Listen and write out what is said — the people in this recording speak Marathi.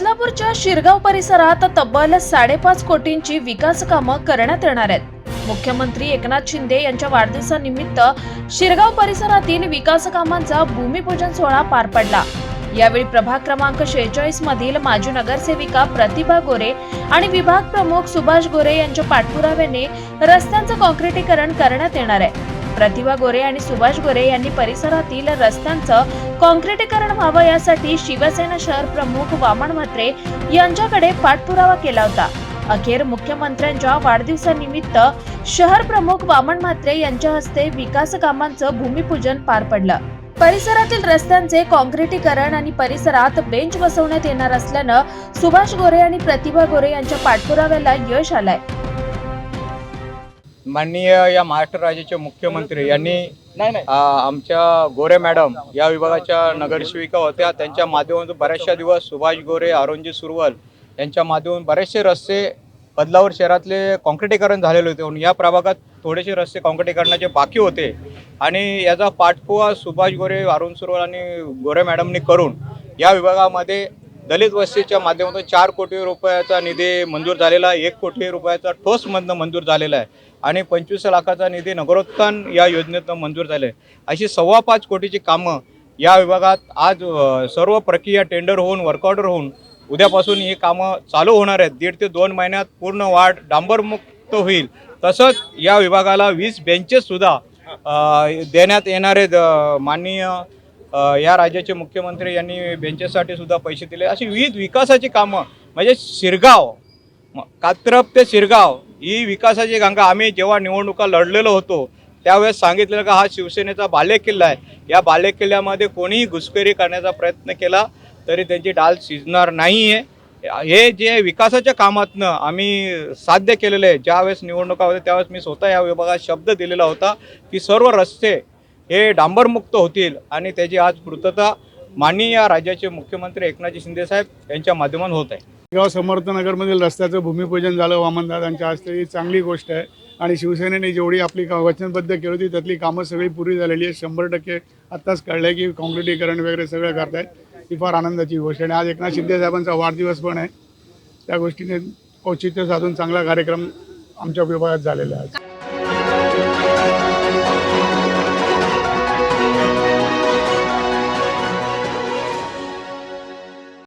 बदलापूरच्या शिरगाव परिसरात तब्बल साडेपाच कोटींची विकास कामं करण्यात येणार आहेत. मुख्यमंत्री एकनाथ शिंदे यांच्या वाढदिवसानिमित्त शिरगाव परिसरातील विकास कामांचा भूमिपूजन सोहळा पार पडला. यावेळी प्रभाग क्रमांक शेहेचाळीस मधील माजी नगरसेविका प्रतिभा गोरे आणि विभाग प्रमुख सुभाष गोरे यांच्या पाठपुराव्याने रस्त्यांचं कॉन्क्रिटीकरण करण्यात येणार आहे. प्रतिभा गोरे आणि सुभाष गोरे यांनी परिसरातील रस्त्यांचं कॉन्क्रिटीकरण व्हावं यासाठी शिवसेना शहर प्रमुख वामन म्हात्रे यांच्याकडे पाठपुरावा केला होता. अखेर मुख्यमंत्र्यांच्या वाढदिवसानिमित्त शहर प्रमुख वामन म्हात्रे यांच्या हस्ते विकास कामांचं भूमिपूजन पार पडलं. परिसरातील रस्त्यांचे कॉन्क्रिटीकरण आणि परिसरात बेंच बसवण्यात येणार असल्यानं सुभाष गोरे आणि प्रतिभा गोरे यांच्या पाठपुराव्याला यश आलंय. माननीय या महाराष्ट्र राज्याचे मुख्यमंत्री यांनी आमच्या गोरे मॅडम या विभागाच्या नगरसेविका होत्या. त्यांच्या माध्यमातून बऱ्याचशा दिवस सुभाष गोरे अरुणजी सुरवल यांच्या माध्यमातून बरेचसे रस्ते बदलावर शहरातले कॉन्क्रिटीकरण झालेले होते. म्हणून या प्रभागात थोडेसे रस्ते कॉन्क्रिटीकरणाचे बाकी होते. आणि याचा पाठपुवा सुभाष गोरे अरुण सुरवल आणि गोरे मॅडमनी करून या विभागामध्ये दलित वस्तीच्या माध्यमातून चार कोटी रुपयाचा निधी मंजूर झालेला आहे. एक कोटी रुपयाचा ठोसमधनं मंजूर झालेला आहे. आणि पंचवीस लाखाचा निधी नगरोत्थान या योजनेतनं मंजूर झाले आहे. अशी सव्वा पाच कोटीची कामं या विभागात आज सर्व प्रक्रिया टेंडर होऊन वर्कऑर्डर होऊन उद्यापासून ही कामं चालू होणार आहेत. दीड ते दोन महिन्यात पूर्ण वाढ डांबरमुक्त होईल. तसंच या विभागाला वीस बेंचेससुद्धा देण्यात येणारे द माननीय या राज्याचे मुख्यमंत्री यांनी बेंचेससाठी सुद्धा पैसे दिले. अशी विविध विकासाची कामं म्हणजे शिरगाव कात्रप ते शिरगाव ही विकासाची गंगा. आम्ही जेव्हा निवडणुका लढलेलो होतो त्यावेळेस सांगितलेलं का हा शिवसेनेचा बालेकिल्ला आहे. या बालेकिल्ल्यामध्ये कोणीही घुसखोरी करण्याचा प्रयत्न केला तरी त्यांची डाल शिजणार नाही आहे हे जे विकासाच्या कामातनं आम्ही साध्य केलेलं आहे. ज्यावेळेस निवडणुका होत्या त्यावेळेस मी स्वतः या विभागात शब्द दिलेला होता की सर्व रस्ते हे डांबरमुक्त होतील आणि त्याची आज पूर्तता माननीय राज्याचे मुख्यमंत्री एकनाथजी शिंदेसाहेब यांच्या माध्यमातून होत आहे. गाव समर्थनगरमधील रस्त्याचं भूमिपूजन झालं वामनदादांच्या हस्ते. ही चांगली गोष्ट आहे. आणि शिवसेनेने जेवढी आपली का वचनबद्ध केली होती त्यातली कामं सगळी पुरी झालेली आहे शंभर टक्के आत्ताच कळलं की काँक्रिटीकरण वगैरे सगळं करतायत. ही फार आनंदाची गोष्ट आणि आज एकनाथ शिंदे साहेबांचा वाढदिवस पण आहे. त्या गोष्टीने औचित्य साधून चांगला कार्यक्रम आमच्या विभागात झालेला आहे. आज